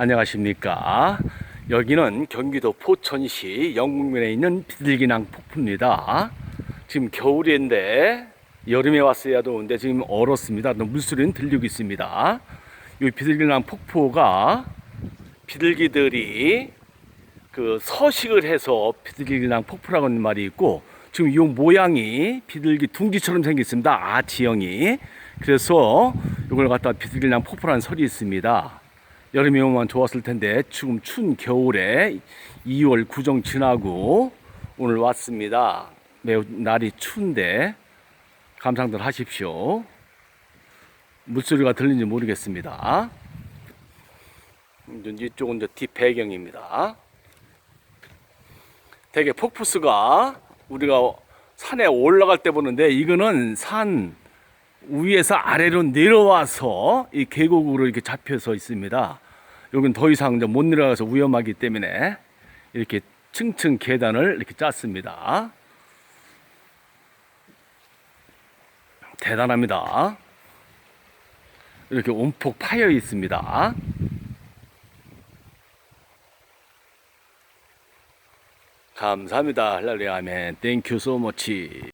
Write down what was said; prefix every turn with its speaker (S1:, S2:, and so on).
S1: 안녕하십니까. 여기는 경기도 포천시 영국면에 있는 비둘기낭 폭포입니다. 지금 겨울인데 여름에 왔어야 좋은데 지금 얼었습니다. 물소리는 들리고 있습니다. 이 비둘기낭 폭포가 비둘기들이 그 서식을 해서 비둘기낭 폭포라고 하는 말이 있고 지금 이 모양이 비둘기 둥지처럼 생겼습니다. 아치형이. 그래서 이걸 갖다 비둘기낭 폭포라는 설이 있습니다. 여름에 오면 좋았을 텐데 지금 추운 겨울에 2월 구정 지나고 오늘 왔습니다. 매우 날이 추운데 감상들 하십시오. 물소리가 들리는지 모르겠습니다. 이쪽은 이제 뒷 배경입니다. 되게 폭포수가 우리가 산에 올라갈 때 보는데 이거는 산 위에서 아래로 내려와서 이 계곡으로 이렇게 잡혀서 있습니다. 여긴 더 이상 이제 못 내려가서 위험하기 때문에 이렇게 층층 계단을 이렇게 짰습니다. 대단합니다. 이렇게 온폭 파여 있습니다. 감사합니다. 할렐루야 아멘. 땡큐 소 머치.